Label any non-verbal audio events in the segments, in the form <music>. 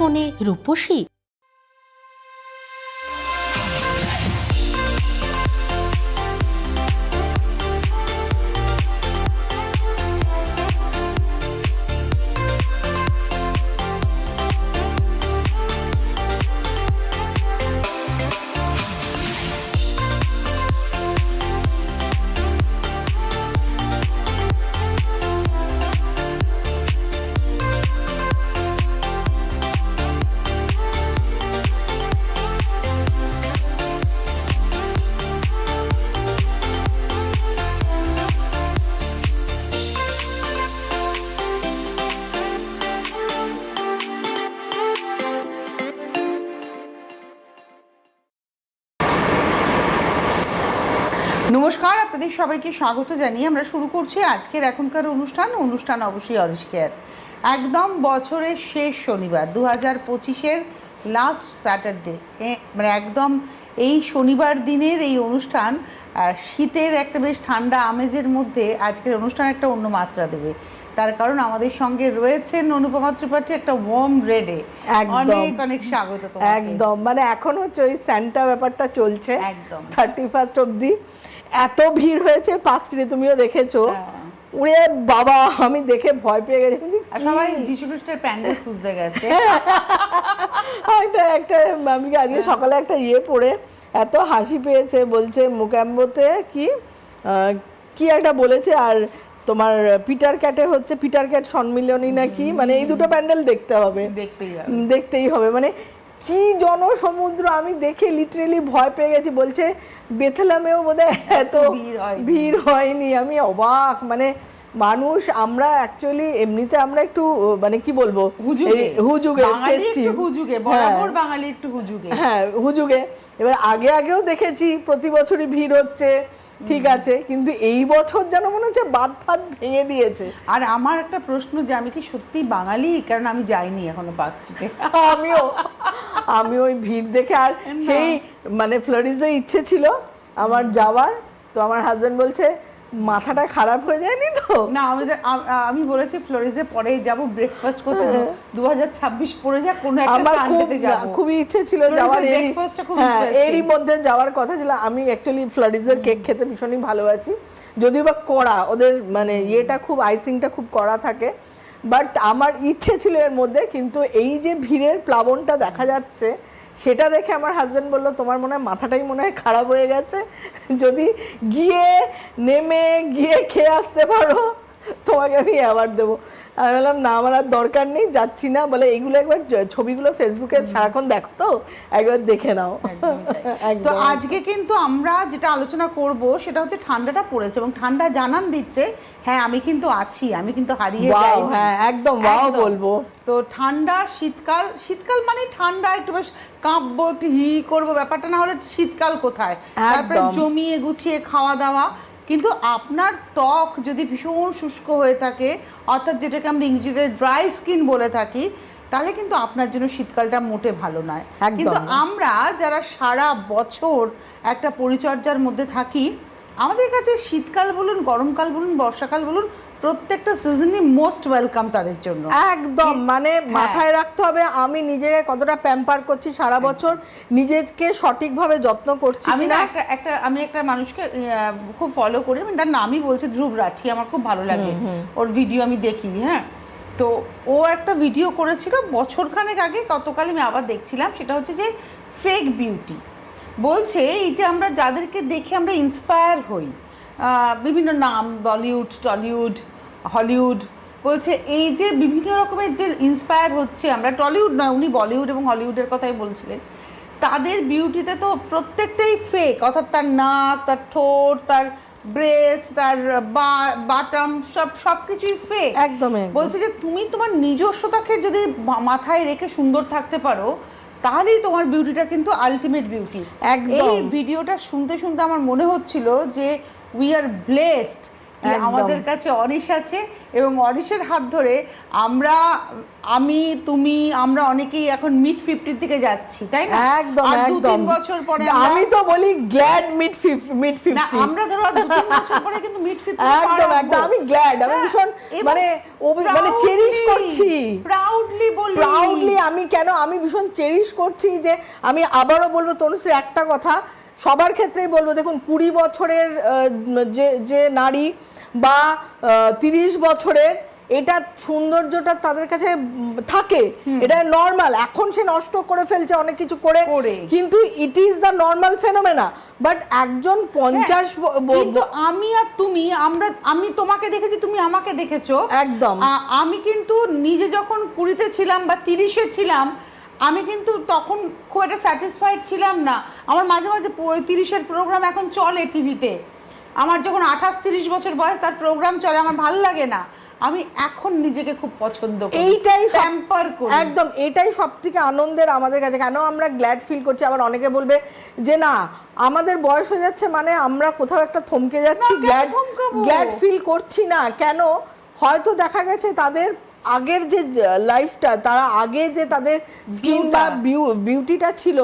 ফোনে রূপসী নমস্কার আপনাদের সবাইকে স্বাগত জানিয়ে আমরা শুরু করছি আজকের এখনকার অনুষ্ঠান অনুষ্ঠান অবশ্যই অরিষ্কেয়ার একদম বছরের শেষ শনিবার দু হাজার পঁচিশের লাস্ট স্যাটারডে মানে একদম এই শনিবার দিনের এই অনুষ্ঠান শীতের একটা বেশ ঠান্ডা আমেজের মধ্যে আজকের অনুষ্ঠান একটা অন্য মাত্রা দেবে। তার কারণ আমাদের সঙ্গে রয়েছেন অনুপমা ত্রিপাঠী একটা ওয়ার্ম রেডে অনেক অনেক স্বাগত একদম। মানে এখন হচ্ছে ওই স্যান্টা ব্যাপারটা চলছে। থার্টি ফার্স্ট অবধি। এত ভিড় হয়েছে পার্ক স্ট্রিটে তুমিও দেখেছ। হ্যাঁ। উড়ে বাবা আমি দেখে ভয় পেয়ে গেছি? সবাই যিশু খ্রিস্টের প্যান্ডেল খুঁজতে গেছে। <laughs> একটা একটা আমি আজকে সকালে একটা ইয়ে পড়ে এত হাসি পেয়েছে বলছে মুক্যাম্বোতে কি কি একটা বলেছে আর তোমার পিটার ক্যাটে হচ্ছে পিটার ক্যাট সম্মিলনী নাকি মানে এই দুটো প্যান্ডেল দেখতে হবে। দেখতেই হবে। দেখতেই হবে মানে কি জনসমুদ্র? আমি দেখে লিটারেলি ভয় পেয়ে গেছি। বলছে বেথেলামেও বোধহয় এত ভিড় হয়নি। আমি অবাক। মানে মানুষ আমরা অ্যাকচুয়ালি এমনিতে আমরা একটু মানে কি বলব? হুজুগে। হুজুগে হ্যাঁ। বাঙালি একটু হুজুগে। হ্যাঁ হুজুগে। এবার আগে আগেও দেখেছি প্রতি বছরই ভিড় হচ্ছে। ঠিক আছে কিন্তু এই বছর যেন মনে হচ্ছে বাদ ফাদ ভেঙে দিয়েছে। আর আমার একটা প্রশ্ন যে আমি কি সত্যি বাঙালি? কারণ আমি যাইনি এখনও পার্ক স্ট্রিটে <laughs> আমিও আমি ওই ভিড় দেখে আর সেই মানে ফ্লোরিজে ইচ্ছে ছিল আমার যাওয়ার তো আমার হাজব্যান্ড বলছে মাথাটা খারাপ হয়ে যায়নি তো? না আমাদের আমি বলেছি ফ্লোরিজে পরে যাব ব্রেকফাস্ট করতে দু হাজার ছাব্বিশ পরে যা কোনো একটা সানডেতে যাব। খুবই ইচ্ছে ছিল যাওয়ার হ্যাঁ এরই মধ্যে যাওয়ার কথা ছিল। আমি অ্যাকচুয়ালি ফ্লোরিজের কেক খেতে ভীষণই ভালোবাসি। যদিও বা কড়া ওদের মানে ইয়েটা খুব আইসিংটা খুব কড়া থাকে। বাট আমার ইচ্ছে ছিল এর মধ্যে কিন্তু এই যে ভিড়ের প্লাবনটা দেখা যাচ্ছে সেটা দেখে আমার হাজব্যান্ড বলল, তোমার মনে হয় মাথাটাই মনে হয় খারাপ হয়ে গেছে? যদি গিয়ে নেমে গিয়ে খেয়ে আসতে পারো, তোমাকে আমি অ্যাওয়ার্ড দেবো। আমি বললাম না আমার আর দরকার নেই যাচ্ছি না। বলে এইগুলো একবার ছবিগুলো ফেসবুকে সারাক্ষণ দেখো তো একবার দেখে নাও। <laughs> তো আজকে কিন্তু আমরা যেটা আলোচনা করব সেটা হচ্ছে ঠান্ডাটা পড়েছে এবং ঠান্ডা জানান দিচ্ছে হ্যাঁ আমি কিন্তু আছি আমি কিন্তু হারিয়ে যাই হ্যাঁ, একদম একদম। বলব। তো ঠান্ডা শীতকাল শীতকাল মানে ঠান্ডা একটু বেশ কাঁপবো একটু হি করব ব্যাপারটা না হলে শীতকাল কোথায়? তারপরে জমিয়ে গুছিয়ে খাওয়া দাওয়া কিন্তু আপনার ত্বক যদি ভীষণ শুষ্ক হয়ে থাকে অর্থাৎ যেটাকে আমরা ইংরেজিতে ড্রাই স্কিন বলে থাকি তাহলে কিন্তু আপনার জন্য শীতকালটা মোটে ভালো নয়। কিন্তু আমরা যারা সারা বছর একটা পরিচর্যার মধ্যে থাকি আমাদের কাছে শীতকাল বলুন গরমকাল বলুন বর্ষাকাল বলুন প্রত্যেকটা সিজনই মোস্ট ওয়েলকাম তাদের জন্য। একদম মানে মাথায় রাখতে হবে আমি নিজেকে কতটা প্যাম্পার করছি সারা বছর নিজেকে সঠিকভাবে যত্ন করছি আমি না একটা একটা আমি একটা মানুষকে খুব ফলো করি আমি তার নামই বলছে ধ্রুব রাঠি আমার খুব ভালো লাগে। ওর ভিডিও আমি দেখি হ্যাঁ। তো ও একটা ভিডিও করেছিল বছরখানেক আগে গতকাল আমি আবার দেখছিলাম সেটা হচ্ছে যে ফেক বিউটি বলছে এই যে আমরা যাদেরকে দেখে আমরা ইন্সপায়ার হই বিভিন্ন নাম বলিউড টলিউড হলিউড বলছে এই যে বিভিন্ন রকমের যে ইন্সপায়ার হচ্ছে আমরা টলিউড নয় উনি বলিউড এবং হলিউডের কথাই বলছিলেন তাদের বিউটিতে তো প্রত্যেকটাই ফেক অর্থাৎ তার নাক তার ঠোঁট তার ব্রেস্ট তার বাটাম সব সব কিছুই ফেক একদম, একদম। বলছে যে তুমি তোমার নিজস্বতাকে যদি মাথায় রেখে সুন্দর থাকতে পারো তাহলেই তোমার বিউটিটা কিন্তু আলটিমেট বিউটি একদম। এই ভিডিওটা শুনতে শুনতে আমার মনে হচ্ছিল যে উই আর ব্লেসড আমাদের কাছে অনিশ আছে এবং অনিশের হাত ধরে আমরা আমি তুমি আমরা অনেকেই এখন মিড ফিফটির দিকে যাচ্ছি তাই না? একদম একদম। বছর পরে আমি তো বলি গ্ল্যাড মিড মিড ফিফটি আমরা ধরো দু তিন বছর পরে কিন্তু মিড ফিফটি একদম একদম। আমি গ্ল্যাড আমি ভীষণ মানে মানে চেরিশ করছি। প্রাউডলি বলি। প্রাউডলি আমি কেন আমি ভীষণ চেরিশ করছি যে আমি আবারও বলব তনুশ্রী একটা কথা। সবার ক্ষেত্রেই বলব দেখুন কুড়ি বছরের যে যে নারী বা তিরিশ বছরের এটা সৌন্দর্যটা তাদের কাছে থাকে। এটা নর্মাল এখন সে নষ্ট করে ফেলছে অনেক কিছু করে। কিন্তু it is the normal phenomena but একজন পঞ্চাশ ব- কিন্তু আমি আর তুমি আমরা আমি তোমাকে দেখেছি তুমি আমাকে দেখেছ। একদম। আমি কিন্তু নিজে যখন কুড়িতে ছিলাম বা তিরিশে ছিলাম আমি কিন্তু তখন খুব একটা স্যাটিসফাইড ছিলাম না। আমার মাঝে মাঝে তিরিশের প্রোগ্রাম এখন চলে টিভিতে আমার যখন আঠাশ তিরিশ বছর বয়স তার প্রোগ্রাম চলে আমার ভালো লাগে না। আমি এখন নিজেকে খুব পছন্দ করি। এইটাই প্যাম্পার করি। একদম এটাই সব থেকে আনন্দের আমাদের কাছে। কেন আমরা গ্ল্যাড ফিল করছি? আবার অনেকে বলবে যে না আমাদের বয়স হয়ে যাচ্ছে মানে আমরা কোথাও একটা থমকে যাচ্ছি। গ্ল্যাড গ্ল্যাড ফিল করছি না। কেন? হয়তো দেখা গেছে তাদের আগের যে লাইফটা তারা আগে যে তাদের স্কিন বা বিউটিটা ছিল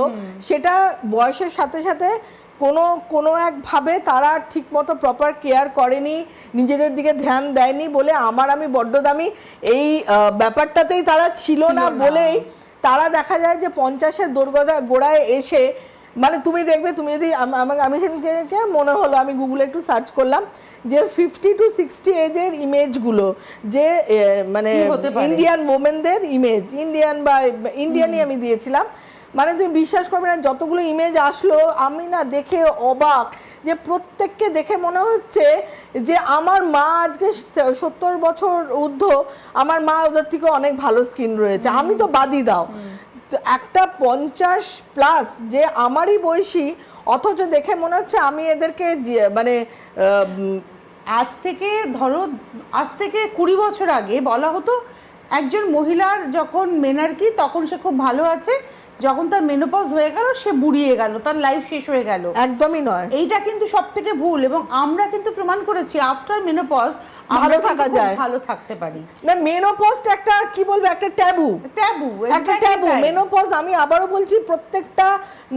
সেটা বয়সের সাথে সাথে কোনো কোনো একভাবে তারা ঠিকমতো প্রপার কেয়ার করেনি নিজেদের দিকে ধ্যান দেয়নি বলে আমার আমি বড্ড দামি এই ব্যাপারটাতেই তারা ছিল না। বলেই তারা দেখা যায় যে পঞ্চাশের দোরগোড়া গোড়ায় এসে মানে তুমি দেখবে তুমি যদি আমাকে আমি সেদিনকে মনে হলো আমি গুগলে একটু সার্চ করলাম যে ফিফটি টু সিক্সটি এজের ইমেজগুলো যে মানে? ইন্ডিয়ান ওমেনদের ইমেজ ইন্ডিয়ান বা ইন্ডিয়ানই আমি দিয়েছিলাম। মানে তুমি বিশ্বাস করবে না যতগুলো ইমেজ আসলো আমি না দেখে অবাক যে প্রত্যেককে দেখে মনে হচ্ছে যে আমার মা আজকে সত্তর বছর ঊর্ধ্ব আমার মা ওদের থেকে অনেক ভালো স্কিন রয়েছে। আমি তো বাদই দাও। তো একটা পঞ্চাশ প্লাস যে আমারই বয়সী, অথচ দেখে মনে হচ্ছে আমি এদেরকে মানে আজ থেকে ধরো, আজ থেকে কুড়ি বছর আগে বলা হতো, একজন মহিলার যখন মেনার্কি তখন সে খুব ভালো আছে যখন তার মেনোপজ হয়ে গেল সে বুড়িয়ে গেল তার লাইফ শেষ হয়ে গেল। একদমই নয়। এইটা কিন্তু সব থেকে ভুল এবং আমরা কিন্তু প্রমাণ করেছি আফটার মেনোপজ ভালো থাকা যায়। ভালো থাকতে পারি। না মেনোপজ একটা কি বলব একটা ট্যাবু ট্যাবু একটা ট্যাবু মেনোপজ আমি আবারও বলছি প্রত্যেকটা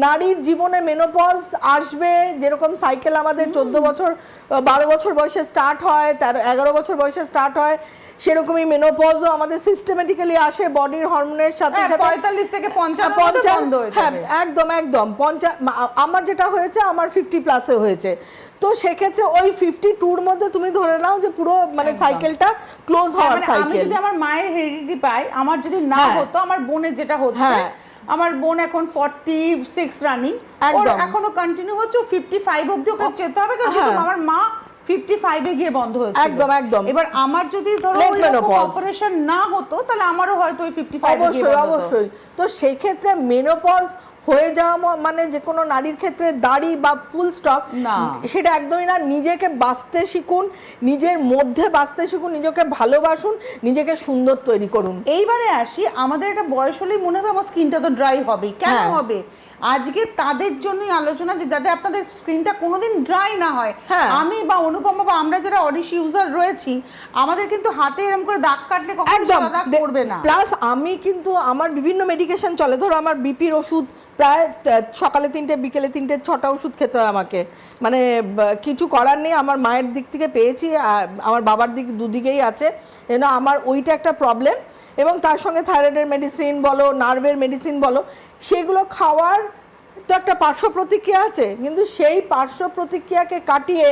নারীর জীবনে মেনোপজ আসবে যেরকম সাইকেল আমাদের চোদ্দ বছর বারো বছর বয়সে স্টার্ট হয় তেরো এগারো বছর বয়সে স্টার্ট হয়। সেরকমই মেনোপজও আমাদের সিস্টেমেটিক্যালি আসে বডির হরমোনের সাথে সাথে পঁয়তাল্লিশ থেকে পঞ্চান্ন পঞ্চাশ বন্ধ হয়ে হ্যাঁ একদম একদম পঞ্চাশ আমার যেটা হয়েছে আমার ফিফটি প্লাসে হয়েছে তো সেক্ষেত্রে ওই ফিফটি টুর মধ্যে তুমি ধরে নাও যে পুরো মানে সাইকেলটা ক্লোজ হ্যাঁ, হওয়ার মানে আমি সাইকেল যদি আমার মায়ের হেরিডিটি পাই আমার যদি না হ্যাঁ। হতো আমার বোনের যেটা হতো হ্যাঁ। আমার বোন এখন ফর্টি সিক্স রানিং একদম। এখনও কন্টিনিউ হচ্ছে ফিফটি ফাইভ অব্দি ওকে যেতে হবে কারণ হ্যাঁ। আমার মা ফিফটি ফাইভে গিয়ে বন্ধ হয়েছে একদম, একদম। এবার আমার যদি ধরো অপারেশন না হতো তাহলে আমারও হয়তো ওই ফিফটি ফাইভ অবশ্যই অবশ্যই। তো সেই ক্ষেত্রে মেনোপজ হয়ে যাওয়া মানে যে কোনো নারীর ক্ষেত্রে দাড়ি বা ফুল স্টপ সেটা একদমই না। নিজেকে বাঁচতে শিখুন নিজের মধ্যে বাঁচতে শিখুন নিজেকে ভালোবাসুন নিজেকে সুন্দর তৈরি করুন। এইবারে আসি আমাদের একটা বয়স হলেই মনে হবে আমার স্কিনটা তো ড্রাই হবে কেন হ্যাঁ। হবে? আজকে তাদের জন্যই আলোচনা যে যাতে আপনাদের স্ক্রিনটা কোনোদিন ড্রাই না হয়। হ্যাঁ। আমি বা অনুপম বা আমরা যারা অডিশ ইউজার রয়েছি আমাদের কিন্তু হাতে এরকম করে দাগ কাটলে কখনো দাগ পড়বে না। প্লাস আমি কিন্তু আমার বিভিন্ন মেডিকেশন চলে। ধরো আমার বিপির ওষুধ প্রায় সকালে তিনটে বিকেলে তিনটে ছটা ওষুধ খেতে হয় আমাকে। মানে কিছু করার নেই, আমার মায়ের দিক থেকে পেয়েছি আমার বাবার দিক দুদিকেই আছে। যেন আমার ওইটা একটা প্রবলেম এবং তার সঙ্গে থাইরয়েডের মেডিসিন বলো নার্ভের মেডিসিন বলো, সেগুলো খাওয়ার তো একটা পার্শ্ব প্রতিক্রিয়া আছে, কিন্তু সেই পার্শ্ব প্রতিক্রিয়াকে কাটিয়ে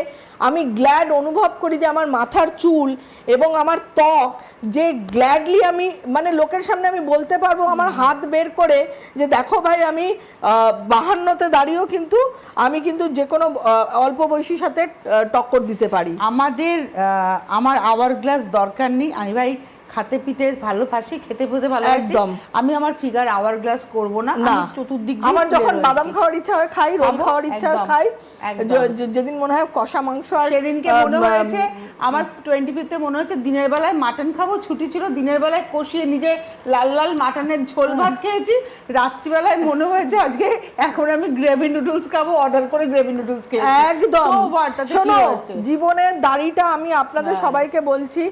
আমি গ্ল্যাড অনুভব করি যে আমার মাথার চুল এবং আমার ত্বক যে গ্ল্যাডলি আমি মানে লোকের সামনে আমি বলতে পারব, আমার হাত বের করে যে দেখো ভাই আমি বাহান্নতে দাঁড়িয়েও কিন্তু আমি কিন্তু যে কোনো অল্প বয়সীর সাথে টক্কর দিতে পারি। আমাদের আমার আওয়ার গ্লাস দরকার নেই। আমি ভাই খাতে পিতে ভালোবাসি খেতে পেতে ভালোবাসি। একদম। আমি আমার ফিগার আওয়ার গ্লাস করব না আমি চতুর্দিক আমার যখন বাদাম খাওয়ার ইচ্ছা হয় খাই রোল খাওয়ার ইচ্ছা হয় খাই। যেদিন মনে হয় কষা মাংস আর সেদিনকে মনে হয়েছে আমার টোয়েন্টি ফিফতে মনে হচ্ছে দিনের বেলায় মাটন খাব ছুটি ছিল দিনের বেলায় কষিয়ে নিজে লাল লাল মাটনের ঝোল ভাত খেয়েছি। রাত্রিবেলায় মনে হয়েছে আজকে এখন আমি গ্রেভি নুডলস খাব অর্ডার করে গ্রেভি নুডলস খেয়েছি। একদম। শোনো জীবনের দাড়িটা আমি আপনাদের হ্যাঁ। সবাইকে বলছি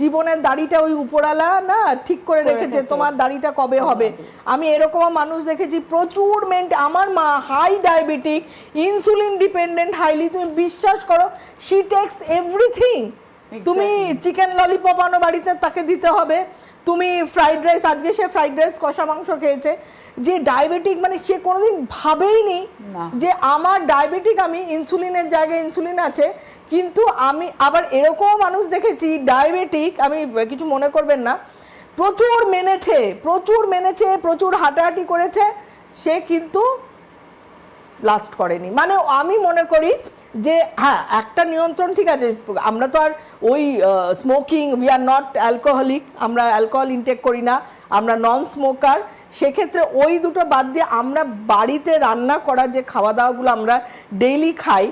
জীবনের দাড়িটা ওই উপরালা না ঠিক করে রেখেছে। তোমার দাড়িটা কবে হবে? আমি এরকম মানুষ দেখেছি প্রচুর মেন্ট আমার মা high diabetic insulin dependent highly তুমি বিশ্বাস করো শি টেক্স এভরিথিং তুমি চিকেন ললিপপ আনো বাড়িতে তাকে দিতে হবে। তুমি ফ্রাইড রাইস আজকে সে ফ্রাইড রাইস কষা মাংস খেয়েছে। যে ডায়াবেটিক মানে সে কোনোদিন ভাবেইনি না। যে আমার ডায়াবেটিক আমি ইনসুলিনের জায়গায় ইনসুলিন আছে কিন্তু আমি আবার এরকম মানুষ দেখেছি ডায়াবেটিক আমি কিছু মনে করবেন না প্রচুর মেনেছে প্রচুর মেনেছে প্রচুর হাঁটাহাঁটি করেছে সে কিন্তু লাস্ট করেনি মানে আমি মনে করি যে হ্যাঁ একটা নিয়ন্ত্রণ ঠিক আছে আমরা তো আর ওই smoking we are not alcoholic আমরা অ্যালকোহল ইনটেক করি না আমরা নন স্মোকার সেক্ষেত্রে ওই দুটো বাদ দিয়ে আমরা বাড়িতে রান্না করা যে খাওয়া দাওয়াগুলো আমরা ডেইলি খাই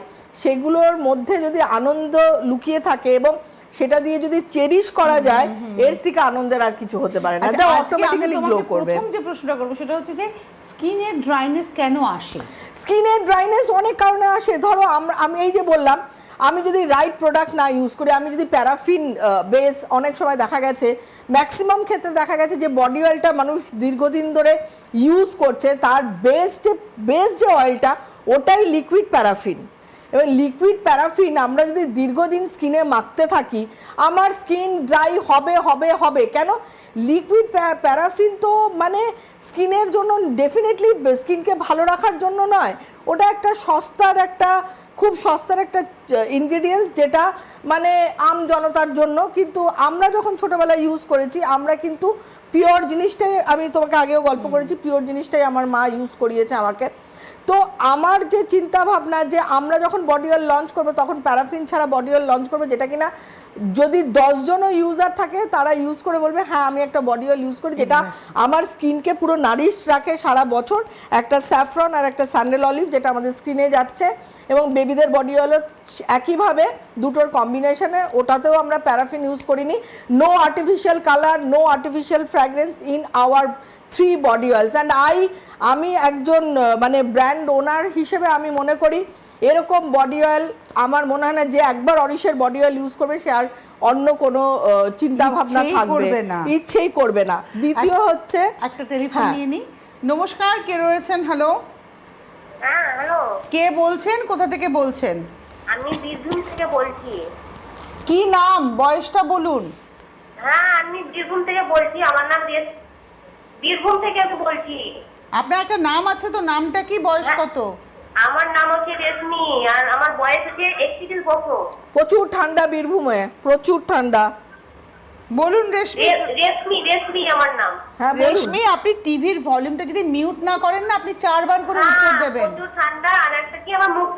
সেগুলোর মধ্যে যদি আনন্দ লুকিয়ে থাকে এবং সেটা দিয়ে যদি চেরিশ করা যায় এর থেকে আনন্দের আর কিছু হতে পারে না। আচ্ছা, এটা অটোমেটিক্যালি গ্লো করবে। প্রথম যে প্রশ্নটা করব সেটা হচ্ছে যে স্কিনের ড্রাইনেস কেন আসে? স্কিনের ড্রাইনেস অনেক কারণে আসে। ধরো আমরা আমি এই যে বললাম আমি যদি রাইট প্রোডাক্ট না ইউজ করি, আমি যদি প্যারাফিন বেস অনেক সময় দেখা গেছে ম্যাক্সিমাম ক্ষেত্রে দেখা গেছে যে বডি অয়েলটা মানুষ দীর্ঘদিন ধরে ইউজ করছে, তার বেস যে বেস যে অয়েলটা ওটাই লিকুইড প্যারাফিন এবার লিকুইড প্যারাফিন আমরা যদি দীর্ঘদিন স্কিনে মাখতে থাকি, আমার স্কিন ড্রাই হবে হবে হবে, কেন? লিকুইড প্যারাফিন তো মানে স্কিনের জন্য ডেফিনেটলি স্কিনকে ভালো রাখার জন্য নয়। ওটা একটা সস্তার একটা খুব সস্তার একটা ইনগ্রিডিয়েন্টস যেটা মানে আম জনতার জন্য। কিন্তু আমরা যখন ছোটোবেলায় ইউজ করেছি, আমরা কিন্তু পিওর জিনিসটাই, আমি তোমাকে আগেও গল্প করেছি পিওর জিনিসটাই আমার মা ইউজ করিয়েছে আমাকে। তো আমার যে চিন্তা ভাবনা যে আমরা যখন বডি অয়েল লঞ্চ করব তখন প্যারাফিন ছাড়া বডি অয়েল লঞ্চ করব যেটা কিনা যদি দশজনও ইউজার থাকে তারা ইউজ করে বলবে হ্যাঁ আমি একটা বডি অয়েল ইউজ করি যেটা আমার স্কিনকে পুরো নারিশ রাখে সারা বছর। একটা স্যাফরন আর একটা স্যান্ডেল অলিভ যেটা আমাদের স্ক্রিনে যাচ্ছে এবং বেবিদের বডি অয়েলও একইভাবে দুটোর কম্বিনেশনে ওটাতেও আমরা প্যারাফিন ইউজ করিনি। No artificial colour no artificial fragrance in our three body oils and I আমি একজন মানে ব্র্যান্ড ওনার হিসেবে আমি মনে করি এরকম বডি অয়েল আমার মনে হয় না যে একবার অরিশের বডি অয়েল ইউজ করবে সে আর অন্য কোনো চিন্তা ভাবনা থাকবে। না। ইচ্ছেই করবে না। দ্বিতীয় হচ্ছে একটা টেলিফোন হ্যাঁ। নিয়ে নিই নমস্কার কে রয়েছেন? হ্যালো হ্যাঁ হ্যালো কে বলছেন? কোথা থেকে বলছেন? আমি বীরভূম থেকে বলছি। কি নাম? বয়সটা বলুন। হ্যাঁ আমি বীরভূম থেকে বলছি। আমার নাম রেশ- বীরভূম থেকে আমি বলছি। আপনার একটা নাম আছে তো নামটা কি বয়স হ্যাঁ। কত? আমার নাম হচ্ছে রেশমি আর আমার বয়স হচ্ছে একত্রিশ বছর। প্রচুর ঠান্ডা বীরভূমে প্রচুর ঠান্ডা। বলুন রেশমি। রেশমি রেশমি আমার নাম। হ্যাঁ রেশমি আপনি টিভির ভলিউমটা যদি মিউট না করেন না আপনি চারবার করে উত্তর হ্যাঁ, দেবেন। প্রচুর ঠান্ডা আর একটা কি আমার মুখ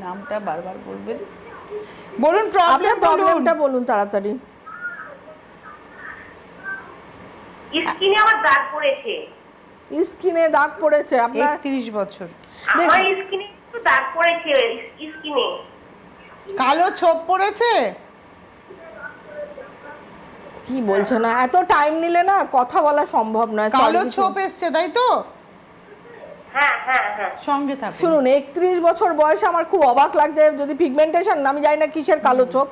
নামটা বারবার বলবেন। বলুন প্রবলেম বলুন। প্রবলেমটা বলুন তাড়াতাড়ি। স্কিনে আমার দাগ পড়েছে। স্কিনে দাগ পড়েছে আপনার একত্রিশ বছর। আমার স্কিনে একটু দাগ পড়েছে স্কিনে। কালো ছোপ পড়েছে? কি বলছে না এত টাইম নিলে না কথা বলা সম্ভব নয় কালো ছোপ এসছে তাই তো? হ্যাঁ হ্যাঁ হ্যাঁ। সঙ্গে থাকুন। শুনুন একত্রিশ বছর বয়সে আমার খুব অবাক লাগছে যদি পিগমেন্টেশন আমি জানি না কিসের কালো চোখ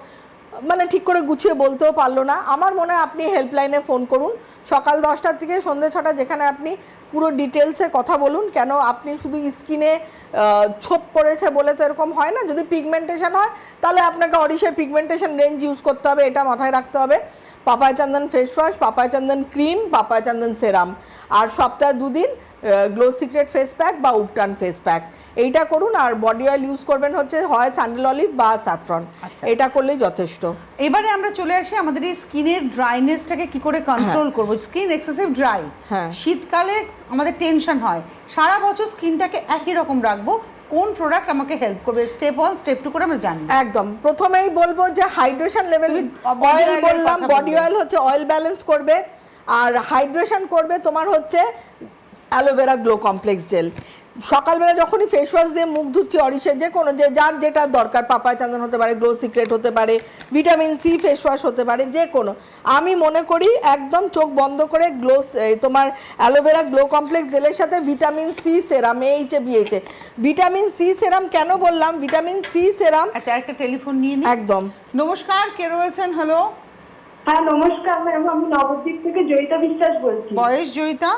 মানে ঠিক করে গুছিয়ে বলতেও পারল না। আমার মনে হয় আপনি হেল্পলাইনে ফোন করুন। সকাল দশটার থেকে সন্ধ্যে ছটা, যেখানে আপনি পুরো ডিটেলসে কথা বলুন। কেন আপনি শুধু স্কিনে ছোপ পড়েছে বলে তো এরকম হয় না? যদি পিগমেন্টেশন হয়, তাহলে আপনাকে অরিশের পিগমেন্টেশন রেঞ্জ ইউজ করতে হবে, এটা মাথায় রাখতে হবে। Papaya Chandan face wash papaya Chandan cream papaya Chandan serum আর সপ্তাহে দুদিন গ্লো সিক্রেট ফেস প্যাক বা উপটান ফেস প্যাক এইটা করুন আর বডি অয়েল ইউজ করবেন হচ্ছে হয় স্যান্ডেল অলিভ বা স্যাফরন আচ্ছা। এটা করলেই যথেষ্ট। এবারে আমরা চলে আসি আমাদের এই স্কিনের ড্রাইনেসটাকে কি করে কন্ট্রোল করব? স্কিন এক্সেসিভ ড্রাই হ্যাঁ। শীতকালে আমাদের টেনশন হয়। সারা বছর স্কিনটাকে একই রকম রাখব। কোন প্রোডাক্ট আমাকে হেল্প করবে? স্টেপ ওয়ান স্টেপ টু করে আমরা জানব। একদম। প্রথমেই বলব যে হাইড্রেশন লেভেল অয়েল বললাম বডি অয়েল হচ্ছে অয়েল ব্যালেন্স করবে। আর হাইড্রেশন করবে তোমার হচ্ছে অ্যালোভেরা গ্লো কমপ্লেক্স জেল সকালবেলা যখনই ফেস ওয়াশ দিয়ে মুখ ধুচ্ছি অরিশের যে কোনো যে যার যেটা দরকার পাপায় চন্দন হতে পারে গ্লো সিক্রেট হতে পারে ভিটামিন সি ফেস ওয়াশ হতে পারে যে কোনো। আমি মনে করি একদম চোখ বন্ধ করে গ্লো তোমার অ্যালোভেরা গ্লো কমপ্লেক্স জেলের সাথে ভিটামিন সি সেরাম এইচে বিএইচে ভিটামিন সি সেরাম কেন বললাম? ভিটামিন সি সেরাম আচ্ছা একটা টেলিফোন নিয়ে নিই একদম। নমস্কার কে রয়েছেন? হ্যালো হ্যাঁ নমস্কার ম্যাম আমি নবদ্বীপ থেকে জয়িতা বিশ্বাস বলছি। বয়স জয়িতা?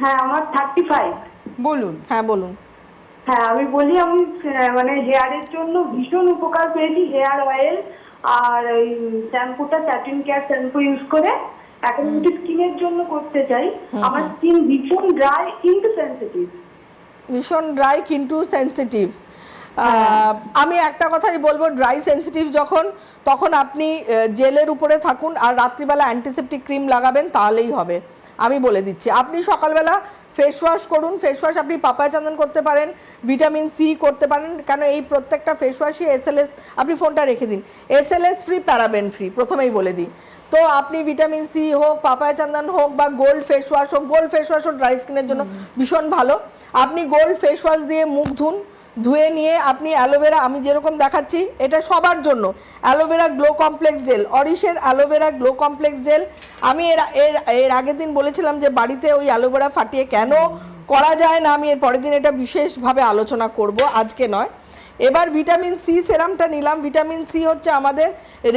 হ্যাঁ আমার থার্টি ফাইভ বলুন। হ্যাঁ বলুন। হ্যাঁ আমি বলি আমি মানে হেয়ারের জন্য ভীষণ উপকার পেয়েছি হেয়ার অয়েল আর ওই শ্যাম্পুটা স্যাটিন কেয়ার শ্যাম্পু ইউজ করে। এখন যদি স্কিনের জন্য করতে চাই। আমার স্কিন ভীষণ ড্রাই কিন্তু সেন্সিটিভ ভীষণ ড্রাই কিন্তু সেন্সিটিভ আমি একটা কথাই বলব ড্রাই সেন্সিটিভ যখন তখন আপনি জেলের উপরে থাকুন আর রাত্রিবেলা অ্যান্টিসেপটিক ক্রিম লাগাবেন তাহলেই হবে। আমি বলে দিচ্ছি। আপনি সকালবেলা ফেস ওয়াশ করুন ফেস ওয়াশ আপনি পাপায়া চন্দন করতে পারেন ভিটামিন সি করতে পারেন, কেন এই প্রত্যেকটা ফেস ওয়াশই এসএলএস আপনি ফোনটা রেখে দিন। এসএলএস ফ্রি প্যারাবেন ফ্রি প্রথমেই বলে দিই। তো আপনি ভিটামিন সি হোক, পাপায়া চন্দন হোক বা গোল্ড ফেস ওয়াশ হোক গোল্ড ফেস ওয়াশও ড্রাই স্কিনের জন্য ভীষণ ভালো। আপনি গোল্ড ফেস ওয়াশ দিয়ে মুখ ধুন ধুয়ে নিয়ে আপনি অ্যালোভেরা, আমি যেরকম দেখাচ্ছি, এটা সবার জন্য। Aloe vera glow complex gel অরিশের aloe vera glow complex gel. আমি এর এর এর আগের দিন বলেছিলাম যে বাড়িতে ওই অ্যালোভেরা ফাটিয়ে কেন করা যায় না, আমি এর পরের দিন এটা বিশেষভাবে আলোচনা করব, আজকে নয়। এবার ভিটামিন সি সেরামটা নিলাম। ভিটামিন সি হচ্ছে আমাদের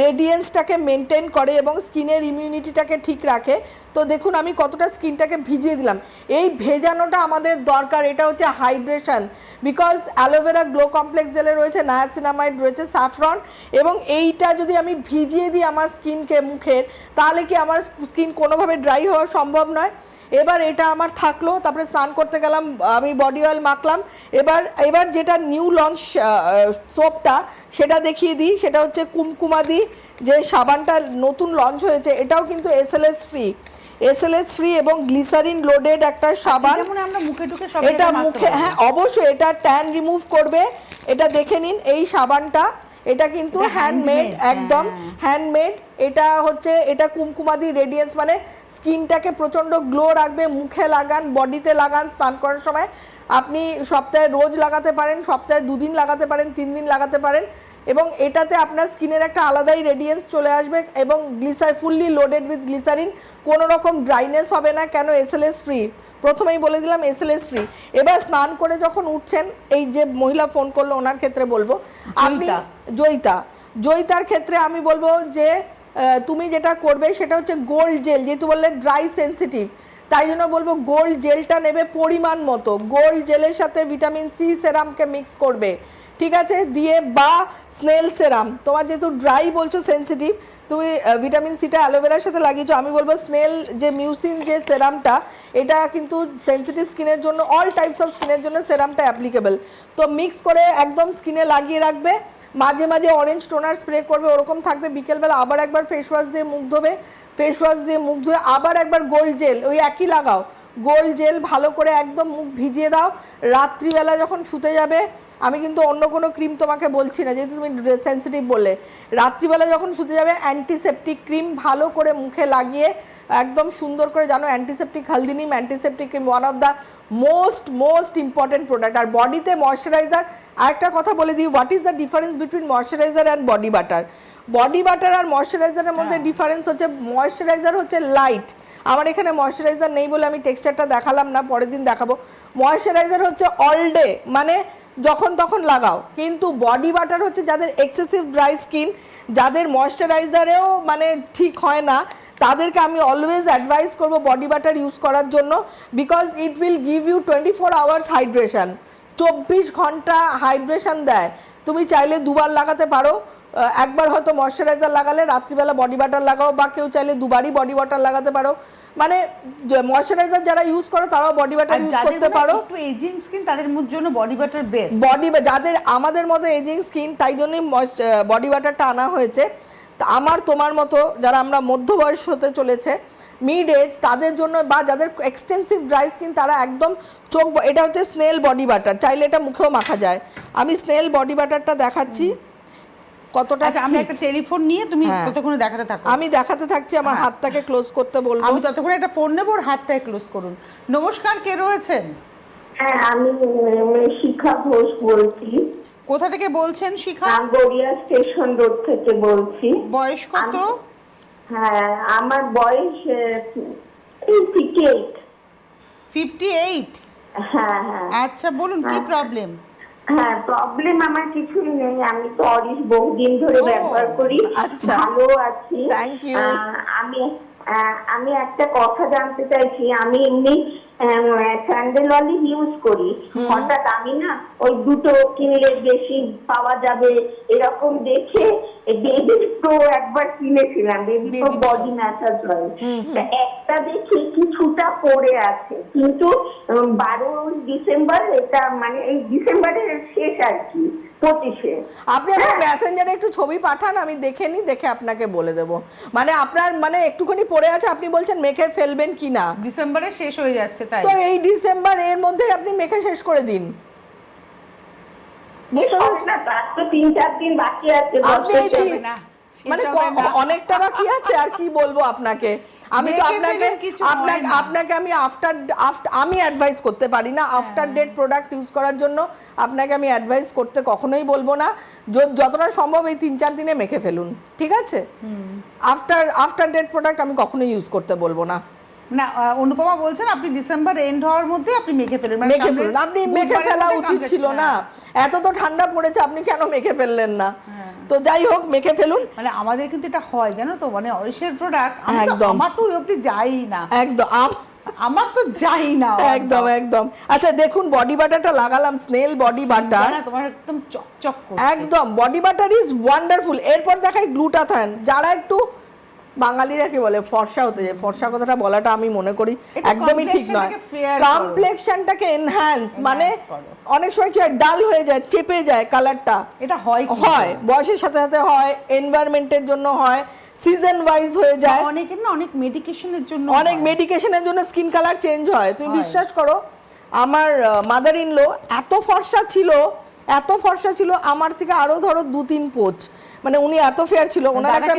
রেডিয়েন্সটাকে মেনটেন করে এবং স্কিনের ইমিউনিটিটাকে ঠিক রাখে। তো দেখুন, আমি কতটা স্কিনটাকে ভিজিয়ে দিলাম। এই ভেজানোটা আমাদের দরকার, এটা হচ্ছে hydration because aloe vera glow complex জেলে রয়েছে নায়াসিনামাইড রয়েছে স্যাফরন এবং এইটা যদি আমি ভিজিয়ে দিই আমার স্কিনকে, মুখের, তাহলে কি আমার স্কিন কোনোভাবে ড্রাই হওয়া সম্ভব নয়। এবার এটা আমার থাকল, তারপরে স্নান করতে গেলাম, আমি বডি অয়েল মাখলাম। এবার এবার যেটা নিউ লঞ্চ সোপটা সেটা দেখিয়ে দিই। সেটা হচ্ছে কুমকুমাদি যে সাবানটা নতুন লঞ্চ হয়েছে এটাও কিন্তু এসএলএস ফ্রি এসএলএস ফ্রি এবং গ্লিসারিন লোডেড একটা সাবান। আমরা মুখে টুকে সব এটা মুখে হ্যাঁ অবশ্যই এটা ট্যান রিমুভ করবে। এটা দেখে নিন এই সাবানটা। এটা কিন্তু হ্যান্ডমেড একদম হ্যাঁ। হ্যান্ডমেড এটা হচ্ছে এটা কুমকুমাদি রেডিয়েন্স মানে স্কিনটাকে প্রচণ্ড গ্লো রাখবে মুখে লাগান বডিতে লাগান স্নান করার সময়। আপনি সপ্তাহে রোজ লাগাতে পারেন সপ্তাহে দুদিন লাগাতে পারেন তিন দিন লাগাতে পারেন এবং এটাতে আপনার স্কিনের একটা আলাদাই রেডিয়েন্স চলে আসবে এবং গ্লিসার ফুললি লোডেড উইথ গ্লিসারিন কোনো রকম ড্রাইনেস হবে না কেন এসএলএস ফ্রি প্রথমেই বলে দিলাম এসএলএস ফ্রি এবার স্নান করে যখন উঠছেন এই যে মহিলা ফোন করল ওনার ক্ষেত্রে বলব আপনি জয়িতা। জয়িতা। জয়িতার ক্ষেত্রে আমি বলব যে তুমি যেটা করবে সেটা হচ্ছে গোল্ড জেল যেহেতু বললে ড্রাই সেন্সিটিভ তাই জন্য বলব গোল্ড জেলটা নেবে পরিমাণ মতো। গোল্ড জেলের সাথে ভিটামিন সি সেরামকে মিক্স করবে। ঠিক আছে? দিয়ে বা স্নেল সেরাম। তোমার যেহেতু ড্রাই বলছো সেন্সিটিভ তুমি ভিটামিন সিটা অ্যালোভেরার সাথে লাগিয়েছো, আমি বলব স্নেল, যে মিউসিন যে সেরামটা, এটা কিন্তু সেন্সিটিভ স্কিনের জন্য অল টাইপস অফ স্কিনের জন্য সেরামটা অ্যাপ্লিকেবল তো মিক্স করে একদম স্কিনে লাগিয়ে রাখবে। মাঝে মাঝে অরেঞ্জ টোনার স্প্রে করবে, ওরকম থাকবে। বিকেলবেলা আবার একবার ফেস ওয়াশ দিয়ে মুখ ধোবে। ফেস ওয়াশ দিয়ে মুখ ধুয়ে আবার একবার গোল জেল, ওই একই লাগাও। গোল জেল ভালো করে একদম মুখ ভিজিয়ে দাও। রাত্রিবেলা যখন শুতে যাবে, আমি কিন্তু অন্য কোনো ক্রিম তোমাকে বলছি না, যেহেতু তুমি সেন্সিটিভ বলে। রাত্রিবেলা যখন শুতে যাবে অ্যান্টিসেপটিক ক্রিম ভালো করে মুখে লাগিয়ে, একদম সুন্দর করে জানো antiseptic Haldi Neem antiseptic cream one of the most most important product আর বডিতে ময়শ্চারাইজার আরেকটা কথা বলে দিই what is the difference between moisturiser and body butter body butter আর ময়শ্চারাইজারের মধ্যে ডিফারেন্স হচ্ছে ময়শ্চারাইজার হচ্ছে লাইট আমার এখানে ময়শ্চারাইজার নেই বলে আমি টেক্সচারটা দেখালাম না পরের দিন দেখাবো। ময়শ্চারাইজার হচ্ছে অল ডে মানে যখন তখন লাগাও। কিন্তু বডি বাটার হচ্ছে যাদের এক্সেসিভ ড্রাই স্কিন যাদের ময়শ্চারাইজারেও মানে ঠিক হয় না তাদেরকে আমি অলওয়েজ অ্যাডভাইস করব বডি বাটার ইউজ করার জন্য because it will give you twenty four hours hydration চব্বিশ ঘণ্টা হাইড্রেশন দেয়। তুমি চাইলে দুবার লাগাতে পারো। একবার হয়তো ময়শ্চারাইজার লাগালে রাত্রিবেলা বডি বাটার লাগাও বা কেউ চাইলে দুবারই বডি বাটার লাগাতে পারো। মানে ময়শ্চারাইজার যারা ইউজ করে তারাও বডি বাটার আর ইউজ করতে মানে পারো। একটু এজিং স্কিন তাদের জন্য বডি বাটার বেস্ট বডি যাদের আমাদের মতো এজিং স্কিন তাই জন্যই বডি বাটারটা আনা হয়েছে। তা আমার তোমার মতো যারা আমরা মধ্য বয়স হতে চলেছে মিড এজ তাদের জন্য বা যাদের এক্সটেন্সিভ ড্রাই স্কিন তারা একদম চোখ এটা হচ্ছে স্নেল বডি বাটার চাইলে এটা মুখেও মাখা যায়। আমি স্নেল বডি বাটারটা দেখাচ্ছি। কতটা আচ্ছা আমরা একটা টেলিফোন নিয়ে তুমি হ্যাঁ। ততক্ষণে দেখাতে থাকো। আমি দেখাতে থাকছি আমার হাতটাকে ক্লোজ করতে বলব। আমি ততক্ষণে একটা ফোন নেব ওর হাতটায় ক্লোজ করুন। নমস্কার কে রয়েছেন? হ্যাঁ আমি শিখা ঘোষ বলছি। কোথা থেকে বলছেন শিখা? গড়িয়া স্টেশন রোড থেকে বলছি। বয়স কত? হ্যাঁ আমার বয়স ফিফটি এইট ফিফটি এইট হ্যাঁ হ্যাঁ। আচ্ছা বলুন কি প্রবলেম হ্যাঁ প্রবলেম আমার কিছুই নেই। আমি তো অরিশ বহুদিন ধরে ব্যবহার করি। আচ্ছা। ভালো আছি। আমি আহ, আমি একটা কথা জানতে চাইছি। আমি এমনি স্যান্ডেল অয়েল ইউজ করি। হঠাৎ আমি না ওই দুটো কিনলে বেশি পাওয়া যাবে এরকম দেখে বেবি প্রো একবার কিনেছিলাম baby pro body massage oil একটা দেখি কিছুটা পড়ে আছে কিন্তু বারো ডিসেম্বর এটা মানে এই ডিসেম্বরের শেষ আর কি পঁচিশে। আপনি আমার মেসেঞ্জারে একটু ছবি পাঠান আমি দেখে নিই দেখে আপনাকে বলে দেব। মানে আপনার মানে একটুখানি পড়ে আছে আপনি বলছেন মেখে ফেলবেন কি না ডিসেম্বরে শেষ হয়ে যাচ্ছে তাই? তো এই ডিসেম্বর এর মধ্যে আপনি মেখে শেষ করে দিন। মানে। অনেকটা বাকি আছে আর কি বলব আপনাকে? আমি তো আপনাকে আপনাকে আপনাকে আমি আফটার আফটার আমি অ্যাডভাইস করতে পারি না। আফটার ডেট প্রোডাক্ট ইউজ করার জন্য আপনাকে আমি অ্যাডভাইস করতে কখনোই বলব না। যতটা সম্ভব এই তিন চার দিনে মেখে ফেলুন ঠিক আছে? আফটার আফটার ডেট প্রোডাক্ট আমি কখনোই ইউজ করতে বলব না। না অনুপমা বলছেন আপনি ডিসেম্বর এন্ড হওয়ার মধ্যে আপনি মেখে ফেলুন মানে মেখে ফেলুন। আপনি মেখে ফেলা উচিত ছিল না। হ্যাঁ। এত তো ঠান্ডা পড়েছে আপনি কেন মেখে ফেললেন না? তো যাই হোক মেখে ফেলুন। মানে আমাদের কিন্তু এটা হয় জানো তো? মানে অরিশের প্রোডাক্ট একদম। আমার তো ওই অব্দি যাই না। একদম। আমার তো যাই না একদম একদম। আচ্ছা দেখুন বডি বাটারটা লাগালাম স্নেল বডি বাটার তোমার একদম চকচক একদম বডি বাটার ইজ ওয়ান্ডারফুল এরপর দেখাই গ্লুটাথান যারা একটু বাঙালিরা কি বলে? ফর্সা হতে যায়। ফর্সা কথাটা বলাটা আমি মনে করি একদমই ঠিক নয়। কমপ্লেকশনটাকে এনহ্যান্স মানে অনেক সময় কি হয় ডাল হয়ে যায় চেপে যায় কালারটা এটা হয় হয়। বয়সের সাথে সাথে হয় এনভায়রনমেন্টের জন্য হয় সিজন ওয়াইজ হয়ে যায়। অনেকের না অনেক মেডিকেশনের জন্য অনেক মেডিকেশনের জন্য স্কিন কালার চেঞ্জ হয়। তুমি বিশ্বাস করো আমার মাদার ইন লো এত ফর্সা ছিল এত ফর্সা ছিল আমার থেকে আরও ধরো দু তিন পোচ মানে উনি এত ফেয়ার ছিল ওনার একটা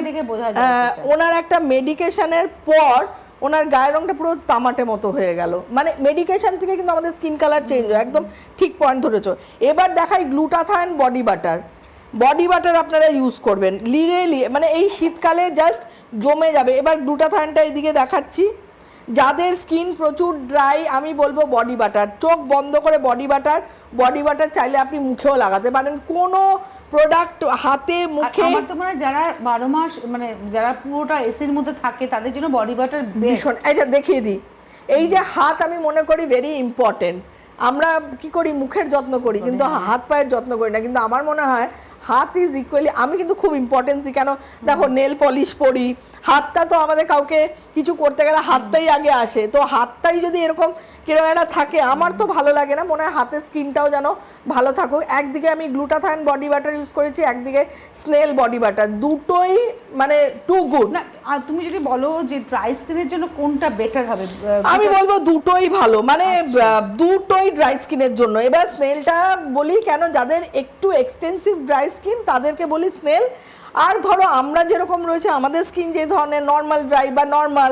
ওনার একটা মেডিকেশনের পর ওনার গায়ের রংটা পুরো তামাটে মতো হয়ে গেল। মানে মেডিকেশন থেকে কিন্তু আমাদের স্কিন কালার চেঞ্জ হয় একদম ঠিক পয়েন্ট ধরেছো। এবার দেখাই glutathione body butter body butter আপনারা ইউজ করবেন লিরে লিয়ে মানে এই শীতকালে জাস্ট জমে যাবে। এবার গ্লুটাথায়নটা এদিকে দেখাচ্ছি। যাদের স্কিন প্রচুর ড্রাই আমি বলব বডি বাটার চোখ বন্ধ করে বডি বাটার বডি বাটার চাইলে আপনি মুখেও লাগাতে পারেন। কোনো প্রোডাক্ট হাতে মুখে। আমার তো মনে হয় যারা বারো মাস মানে যারা পুরোটা এসির মধ্যে থাকে তাদের জন্য বডি বাটার ভীষণ। যে দেখিয়ে দিই। এই যে হাত আমি মনে করি ভেরি ইম্পর্টেন্ট আমরা কি করি? মুখের যত্ন করি কিন্তু হাত পায়ের যত্ন করি না। কিন্তু আমার মনে হয় হাত ইজ ইকুয়ালি আমি কিন্তু খুব ইম্পর্টেন্স দিই কেন? দেখো নেল পলিশ পরি। হাতটা তো আমাদের কাউকে কিছু করতে গেলে হাতটাই আগে আসে। তো হাতটাই যদি এরকম কীরকম একটা থাকে আমার তো ভালো লাগে না মনে হয় হাতের স্কিনটাও যেন ভালো থাকুক। একদিকে আমি গ্লুটাথায়ন বডি বাটার ইউজ করেছি একদিকে স্নেল বডি বাটার দুটোই মানে টু গুড না আর তুমি যদি বলো যে ড্রাই স্কিনের জন্য কোনটা বেটার হবে আমি বলব দুটোই ভালো মানে দুটোই ড্রাই স্কিনের জন্য। এবার স্নেলটা বলি কেন যাদের একটু এক্সটেন্সিভ ড্রাই স্কিন তাদেরকে বলি স্নেল। আর ধরো আমরা যেরকম রয়েছে আমাদের স্কিন যে ধরনের নর্মাল ড্রাই বা নর্মাল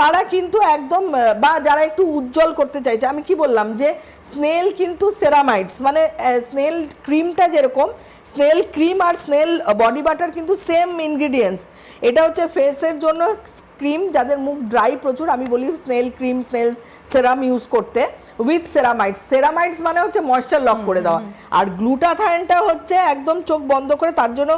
তারা কিন্তু একদম বা যারা একটু উজ্জ্বল করতে চাইছে আমি কি বললাম যে স্নেল কিন্তু সেরামাইডস মানে স্নেল ক্রিমটা যেরকম স্নেল ক্রিম আর স্নেল বডি বাটার কিন্তু সেম ইনগ্রিডিয়েন্টস এটা হচ্ছে ফেসের জন্য ক্রিম যাদের মুখ ড্রাই প্রচুর আমি বলি snail cream snail serum use করতে উইথ সেরামাইটস। সেরামাইটস মানে হচ্ছে ময়েশ্চার লক করে দেওয়া। আর গ্লুটাথায়নটা হচ্ছে একদম চোখ বন্ধ করে তার জন্য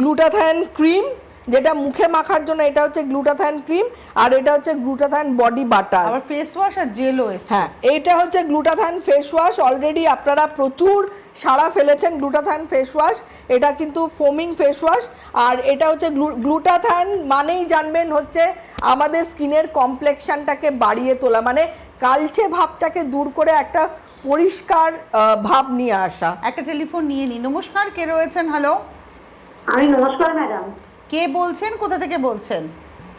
গ্লুটাথায়ন ক্রিম যেটা মুখে মাখার জন্য এটা হচ্ছে গ্লুটাথায়ন ক্রিম আর এটা হচ্ছে গ্লুটাথায়ন বডি বাটার। আবার ফেস ওয়াশ আর জেলও এসে হ্যাঁ এইটা হচ্ছে গ্লুটাথায়ন ফেস ওয়াশ অলরেডি আপনারা প্রচুর সাড়া ফেলেছেন গ্লুটাথায়ন ফেস ওয়াশ এটা কিন্তু ফোমিং ফেস ওয়াশ আর এটা হচ্ছে গ্লুটাথায়ন মানেই জানবেন হচ্ছে আমাদের স্কিনের কমপ্লেকশনটাকে বাড়িয়ে তোলা মানে কালচে ভাবটাকে দূর করে একটা পরিষ্কার ভাব নিয়ে আসা। একটা টেলিফোন নিয়ে নি নমস্কার কে রয়েছেন? হ্যালো আমি নমস্কার ম্যাডাম। কে বলছেন? কোথা থেকে বলছেন?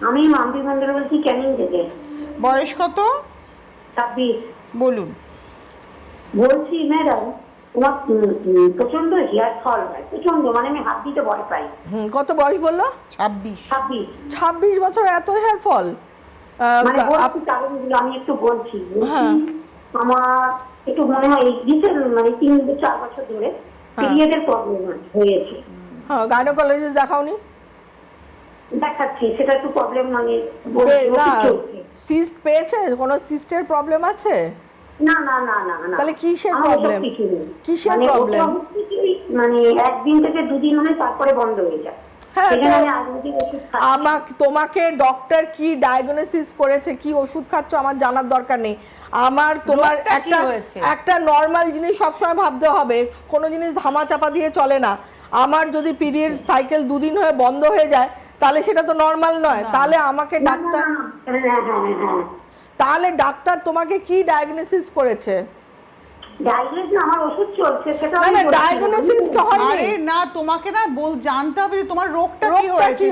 আমি মাম্পি মন্দির বলছি ক্যানিং থেকে। বয়স কত? ছাব্বিশ। বলুন। বলছি ম্যাডাম তোমার প্রচণ্ড হেয়ার ফল হয় প্রচণ্ড মানে আমি হাত দিতে ভয় পাই। হুম, কত বয়স বলল? ছাব্বিশ। ছাব্বিশ। ছাব্বিশ বছর এত হেয়ার ফল? মানে আমি একটু বলছি। বলছি, হ্যাঁ। আমার একটু মনে হয় রিসেন্ট মানে তিন চার বছর ধরে পিরিয়ডের প্রবলেম হয়েছে। হ্যাঁ গাইনোকোলজিস্ট দেখাওনি? দেখাচ্ছি সেটা একটু প্রবলেম মানে না সিস্ট পেয়েছে? কোনো সিস্টের প্রবলেম আছে? না না না না না। তাহলে কিসের প্রবলেম? কিসের মানে কি, মানে একদিন থেকে দুদিন হয় তারপরে বন্ধ হয়ে যায়। হ্যাঁ, আমাকে তোমাকে ডক্টর কি ডায়াগনোসিস করেছে কি ওষুধ খাচ্ছ আমার জানার দরকার নেই। আমার তোমার একটা একটা নর্মাল জিনিস সবসময় ভাবতে হবে কোনো জিনিস ধামা চাপা দিয়ে চলে না। আমার যদি পিরিয়ড সাইকেল দুদিন হয়ে বন্ধ হয়ে যায় তাহলে সেটা তো নর্মাল নয়। তাহলে আমাকে ডাক্তার তাহলে ডাক্তার তোমাকে কি ডায়াগনোসিস করেছে? না তোমাকে না বল জানতে হবে যে তোমার রোগটা কি হয়েছে।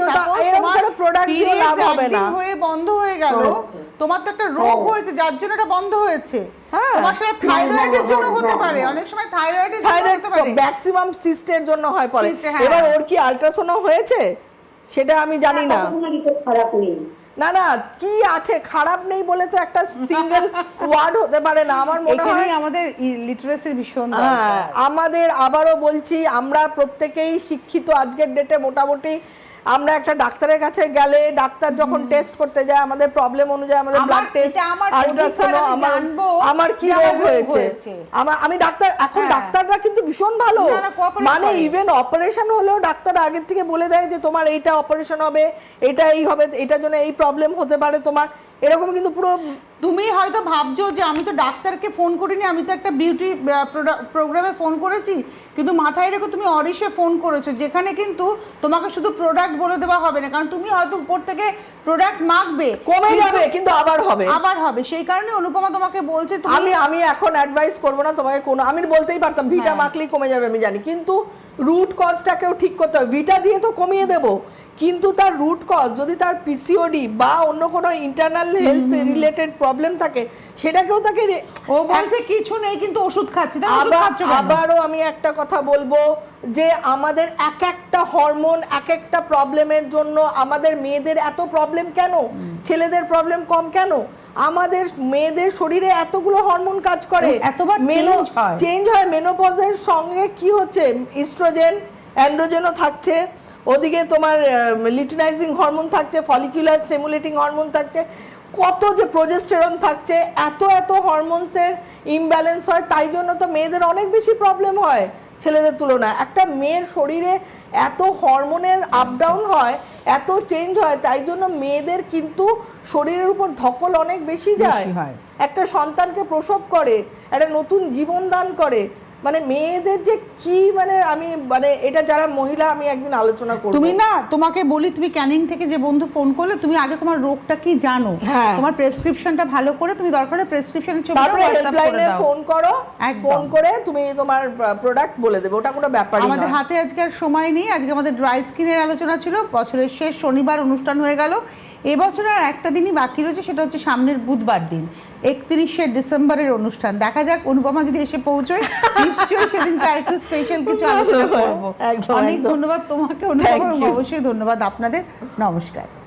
হয়ে বন্ধ হয়ে গেল তোমার তো একটা রোগ হয়েছে যার জন্য এটা বন্ধ হয়েছে। হ্যাঁ। তোমার সেটা থাইরয়েডের জন্য হতে পারে অনেক সময় থাইরয়েডের থাইরয়েড ম্যাক্সিমাম সিস্টের জন্য হয় পরে। হ্যাঁ। এবার ওর কি হয়েছে? সেটা আমি জানি না। খারাপ নেই। না না কি আছে? খারাপ নেই বলে তো একটা সিঙ্গেল ওয়ার্ড হতে পারে না। আমার মনে হয় আমাদের লিটারেসির ভীষণ হ্যাঁ আমাদের আবারও বলছি আমরা প্রত্যেকেই শিক্ষিত আজকের ডেটে মোটামুটি আমরা একটা ডাক্তারের কাছে গেলে ডাক্তার যখন টেস্ট করতে যায় আমাদের প্রবলেম অনুযায়ী আমাদের ব্লাড টেস্ট আলট্রাসাউন্ড আমার আমি আমার কি রোগ হয়েছে। আমার আমি ডাক্তার এখন হ্যাঁ। ডাক্তাররা কিন্তু ভীষণ ভালো। মানে ইভেন অপারেশন হলেও ডাক্তার আগের থেকে বলে দেয় যে তোমার এইটা অপারেশন হবে এটা এই হবে এটার জন্য এই প্রবলেম হতে পারে তোমার। এরকম কিন্তু পুরো তুমি হয়তো ভাবছ যে আমি তো ডাক্তারকে ফোন করিনি আমি তো একটা বিউটি প্রোগ্রামে ফোন করেছি কিন্তু মাথায় রেখে তুমি অরিশে ফোন করেছ যেখানে কিন্তু তোমাকে শুধু প্রোডাক্ট বলে দেওয়া হবে না কারণ তুমি হয়তো উপর থেকে প্রোডাক্ট মাখবে কমে যাবে কিন্তু আবার হবে। আবার হবে। সেই কারণে অনুপমা তোমাকে বলছে আমি আমি এখন অ্যাডভাইস করব না তোমাকে কোনো আমি বলতেই পারতাম ভিটা হ্যাঁ। মাখলেই কমে যাবে আমি জানি কিন্তু রুট কজটাকেও ঠিক করতে হবে ভিটা দিয়ে তো কমিয়ে দেব। কিন্তু তার রুট কজ যদি তার পিসিওডি বা অন্য কোনো ইন্টারনাল হেলথ রিলেটেড প্রবলেম থাকে সেটাকেও তাকে ও বলছে কিছু নেই কিন্তু ওষুধ খাচ্ছে। আবার আবারও আমি একটা কথা বলব যে আমাদের এক একটা হরমোন এক একটা প্রবলেমের জন্য আমাদের মেয়েদের এত প্রবলেম কেন? ছেলেদের প্রবলেম কম কেন? আমাদের মেয়েদের শরীরে এতগুলো হরমোন কাজ করে। এতবার। চেঞ্জ হয়। মেনোপজের সঙ্গে কি হচ্ছে? ইস্ট্রোজেন অ্যান্ড্রোজেনও থাকছে। ওদিকে তোমার লিটিনাইজিং হরমোন থাকছে ফলিকুলার স্টিমুলেটিং হরমোন থাকছে। কত যে প্রোজেস্টেরন থাকছে এত এত হরমোনসের ইমব্যালেন্স হয় তাই জন্য তো মেয়েদের অনেক বেশি প্রবলেম হয় ছেলেদের তুলনায়। একটা মেয়ের শরীরে এত হরমোনের আপ ডাউন হয় এত চেঞ্জ হয় তাই জন্য মেয়েদের কিন্তু শরীরের উপর ধকল অনেক বেশি যায়। একটা সন্তানকে প্রসব করে একটা নতুন জীবন দান করে মানে মেয়েদের যে কি মানে আমি মানে এটা যারা মহিলা আমি একদিন আলোচনা করব। তুমি না তোমাকে বলি তুমি ক্যানিং থেকে যে বন্ধু ফোন করলে তুমি আগে তোমার রোগটা কি জানো? হ্যাঁ। তোমার প্রেসক্রিপশনটা ভালো করে তুমি দরকার প্রেসক্রিপশনের ছবিটা তারপরে হেল্পলাইনে ফোন করো। ফোন করে তুমি তোমার প্রোডাক্ট বলে দেবে ওটা কোনো ব্যাপারই আমাদের হাতে আজকে আর সময় নেই আজকে আমাদের ড্রাই স্কিনের আলোচনা ছিল বছরের শেষ শনিবার অনুষ্ঠান হয়ে গেল। এবছর আর একটা দিনই বাকি রয়েছে সেটা হচ্ছে সামনের বুধবার দিন একত্রিশে ডিসেম্বরের অনুষ্ঠান। দেখা যাক অনুপমা যদি এসে পৌঁছয় <laughs> নিশ্চয়ই সেদিন তার একটু স্পেশাল কিছু আলোচনা করব। অনেক ধন্যবাদ তোমাকে অনুপম অবশ্যই ধন্যবাদ আপনাদের। নমস্কার।